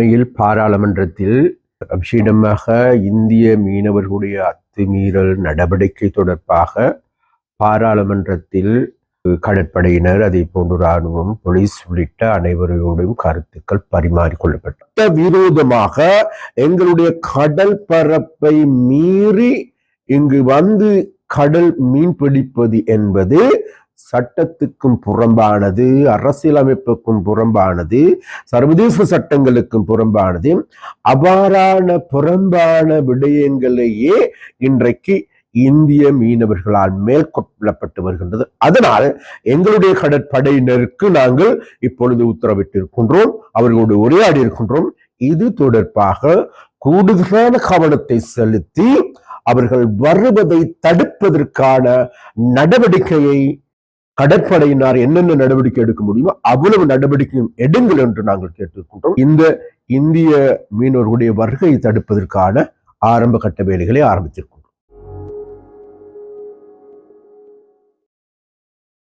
அண்மையில் பாராளுமன்றத்தில் விசேடமாக இந்திய மீனவர்களுடைய அத்துமீறல் நடவடிக்கை தொடர்பாக பாராளுமன்றத்தில் கடற்படையினர் அதே போன்று ராணுவம் போலீஸ் உள்ளிட்ட அனைவரோடும் கருத்துக்கள் பரிமாறிக்கொள்ளப்பட்ட விரோதமாக எங்களுடைய கடல் பரப்பை மீறி இங்கு வந்து கடல் மீன் பிடிப்பது என்பது சட்டத்துக்கும் புறம்பானது அரசியலமைப்புக்கும் புறம்பானது சர்வதேச சட்டங்களுக்கும் புறம்பானது அவ்வாறான புறம்பான விடயங்களையே இன்றைக்கு இந்திய மீனவர்களால் மேற்கொள்ளப்பட்டு வருகின்றது அதனால் எங்களுடைய கடற்படையினருக்கு நாங்கள் இப்பொழுது உத்தரவிட்டிருக்கின்றோம் அவர்களோடு உரையாடி இருக்கின்றோம் இது தொடர்பாக கூடுதலான கவனத்தை செலுத்தி அவர்கள் வருவதை தடுப்பதற்கான நடவடிக்கையை கடற்படையினார் என்னென்ன நடவடிக்கை எடுக்க முடியுமோ அவ்வளவு நடவடிக்கையும் எடுங்கள் என்று நாங்கள் கேட்டிருக்கின்றோம் இந்த இந்திய மீனவர்களுடைய வருகையை தடுப்பதற்கான ஆரம்ப கட்ட வேலைகளை ஆரம்பித்திருக்கிறோம்